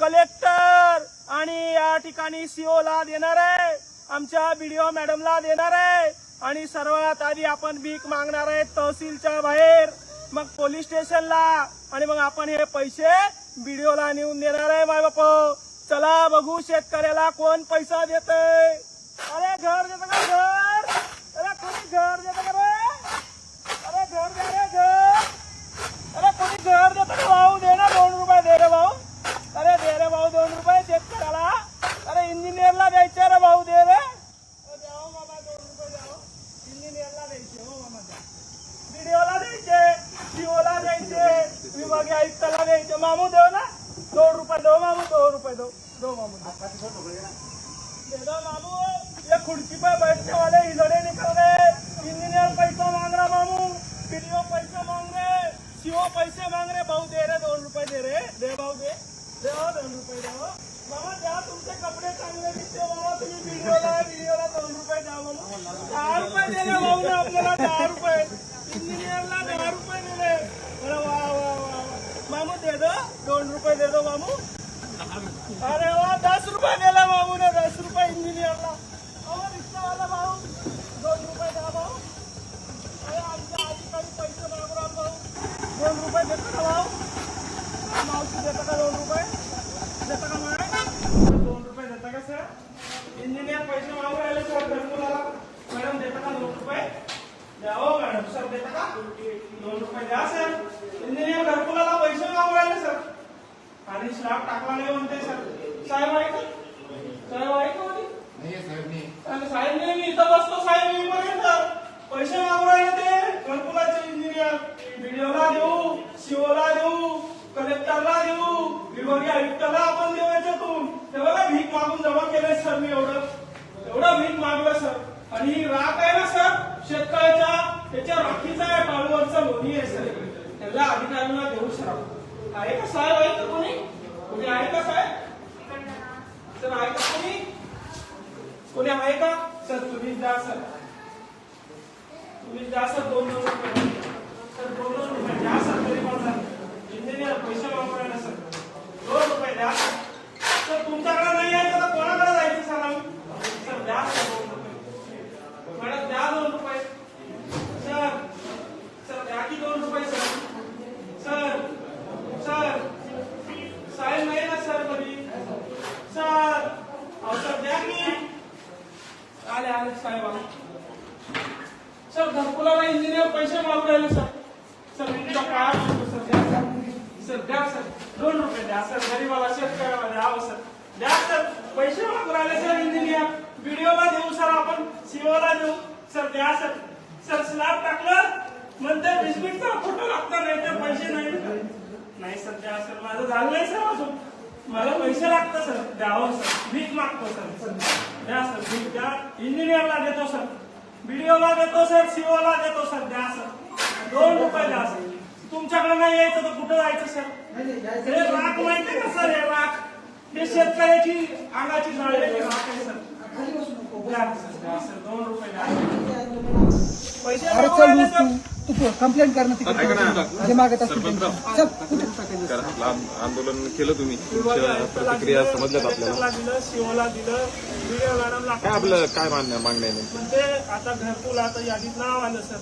Collector आणि या ठिकाणी सीओ ला देणार आहे. आमच्या बीडीओ मॅडमला देणार आहे. आणि सर्वात आधी आपण भीक मागणार आहे तहसीलच्या बाहेर. मग पोलीस स्टेशनला. आणि मग आपण हे पैसे बीडीओला नेऊन देणार आहे माय बाप. चला बघू शेतकऱ्याला कोण पैसा देतय. अरे घर देतं का? घर? अरे कोणी घर देत? रुपये दो मामू दोन रुपये दो दो मामू। दे दो मामू, ये खुर्ची पे बैठने वाले इधरे निकल गए। इंजीनियर पैसा मांग रहा मामू पीडीओ पैसा मांग रहे, सीओ पैसे मांग रहे। भाऊ दे रहे दोन रुपये दे रहे। दे भाऊ दे दे दोन रुपये दे मामा द्या तुमचे कपडे चांगले दिसते मामा तुम्ही व्हिडिओला व्हिडिओला दोन रुपये द्या मामा। दहा रुपये दिले भाऊ ना आपल्याला दहा रुपये इंजिनियरला दहा रुपये दोन रुपये दे दो मामू. अरे वा दस रुपये दिला भाऊ ने दस रुपये इंजिनियरला अहो रिक्षावाला भाऊ दोन रुपये द्या भाऊ. अरे आमच्या अधिकारी पैसे मागू राहिला भाऊ. दोन रुपये देतो का भाऊ. मावशी देता का दोन रुपये? देता का माय? दोन रुपये देता का सर इंजिनियर पैसे मागू राहिले सर घरकुलाला मॅडम देता का दोन रुपये? द्या हो मॅडम सर देता का? दोन रुपये द्या सर इंजिनियर घरकुलाला पैसे मागू राहिले सर आणि स्लॅब टाकला नाही म्हणते सर. साहेब आहे का साहेब आहे का कोणी? नाहीये साहेब मी नाही मी इथं बसतो साहेब येईपर्यंत पैसे मागू राहिले ते घरकुलाचे इंजिनियर व्हिडिओला देऊ सीओला देऊ कलेक्टरला देऊ विभागीय आयुक्ताला आपण देऊ याच्यातून ते बघा भीक मागून जमा केलंय सर मी एवढं. एवढं भीक मागलं सर. आणि ही राख आहे ना सर शेतकऱ्याच्या त्याच्या राखीचा आहे टाळूवरचा लोणी आहे सर. त्याला अधिकाऱ्यांना देऊ सर. आहे का साहेब आहे का कोणी कोणी आहे का साहेब सर आहे का कोणी? कोणी आहे का? सर तुम्ही द्या सर. तुम्ही द्या सर दोन दोन रुपये. सर दोन दोन रुपये द्या सर तरी पण सर. इंजिनियर पैसे वापरायला सर. दोन रुपये द्या सर. सर तुमच्याकडे नाही आहे तर कोणाकडे जायचं सर आम्ही? सर द्या सर दोन रुपये. मॅडम द्या दोन रुपये. सर सर द्या की दोन रुपये सर सर सर साहेब नाही ना सर कधी सर अहो सर द्या की आले आले साहेब आले सर घरकुलाला इंजिनियर पैसे मागू राहिले सर. सर तुमच्या काय सर. द्या सर. सर द्या सर. दोन रुपये द्या सर. गरीबाला शेतकऱ्याला द्यावं हो, सर. द्या सर. पैसे मागू राहिले सर इंजिनियर व्हिडिओला देऊ सर आपण. सीओला देऊ. सर द्या सर. सर स्लॅब टाकलं. म्हणते बिस्किटचा फोटो लागतो नाही तर पैसे नाही. नाही सर द्या सर. माझं झालं नाही सर अजून. मला पैसे लागतं सर. द्यावं हो, सर. भीक मागतो सर. सर द्या सर. भीक द्या. इंजिनियरला देतो सर. व्हिडिओला देतो सर सीओला देतो सर द्या सर. दोन रुपये द्या सर. तुमच्याकडे नाही यायचं तर कुठं जायचं सर? हे राख माहितीये का सर हे राख? हे शेतकऱ्याची अंगाची जाळलेली राख आहे सर. असं दोन रुपये द्या. पैसे तू कंप्लेंट कर ना. तिकडे मागत. लांब आंदोलन केलं तुम्ही. तुमच्या प्रतिक्रिया समजल्यात आपल्याला. कलेक्टरला दिलं शिवला दिलं व्हिडिओ मॅडमला काय आपलं काय मान्य मागण्या? आहे नेमकी? म्हणजे आता घरकुल आता यादीत नाव आलं सर.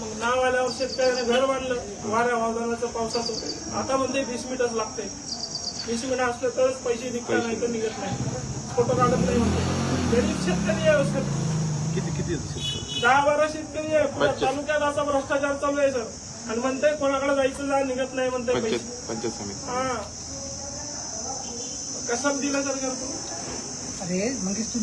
मग नाव आल्यावर शेतकऱ्याने घर बांधलं. वाऱ्या वादळाचं पावसाचं. आता म्हणते वीस मिनिटच लागते. वीस मिनिट असलं तरच पैसे निघतात नाही तर निघत नाही. फोटो काढत नाही म्हणते. गरीब शेतकरी आहे हो सर. किती किती? दहा बारा शेतकरी आहे. पुऱ्या पंचायत. तालुक्यात असा भ्रष्टाचार चालू आहे सर. आणि म्हणते कोणाकडे जायचं जा निघत नाही म्हणते पैसे. पंचायत पंचायत समिती. हा. कसं दिलं सर घरकुल अरे मंगेश तू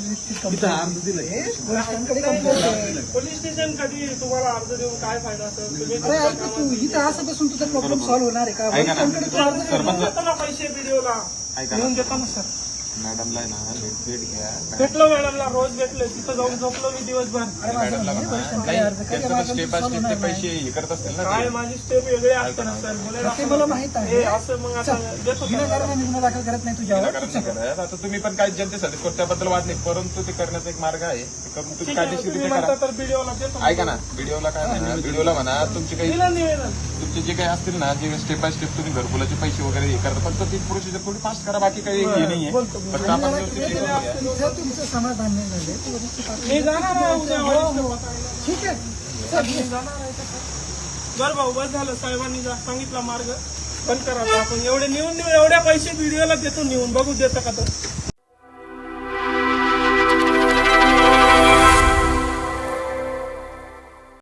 पोलिसांकडे. पोलीस स्टेशन कधी तुम्हाला अर्ज देऊन काय फायदा सर? तुम्ही अरे यार तू इथं असं बसून तुझा प्रॉब्लेम सॉल्व्ह होणार आहे का? ऐका ना. पोलिसांकडे तू अर्ज देतो ना पैसे व्हिडिओला. ऐका ना. देऊन देतो ना सर. मॅडमला ना भेट भेट घ्या. भेटलो मॅडमला रोज भेटले तिथं जाऊन झोपलो मी दिवसभर. मॅडमला नाही स्टेप बाय solve स्टेप ते नाही. पैसे हे करत असतील ना काय. माझी स्टेप वेगळी असते ना सर? बोलायला मला माहीत आहे. हे असं मग आता गुन्हा दाखल करत नाही नाही करत. आता तुम्ही पण काय जनतेसाठी त्याबद्दल वाद नाही परंतु ते करण्याचा एक मार्ग आहे. तुम्ही कायदेशीर करा. ऐका ना व्हिडिओला काय म्हणा व्हिडिओला म्हणा तुमचे काही तुमचे जे काही असतील ना जे स्टेप बाय स्टेप तुम्ही घरकुलाचे पैसे वगैरे हे करता फक्त ती प्रोसिजर थोडी फास्ट करा बाकी काही हे नाहीये. फक्त तुमचं समाधान नाही झाले ठीक आहे चल ये. बर भाऊ बस झालं साहेबांनी जा- सांगितला मार्ग बंद करा आपण एवढे नेऊन नेऊन एवढ्या पैसे व्हिडिओला देतो नेऊन बघू देतं का तो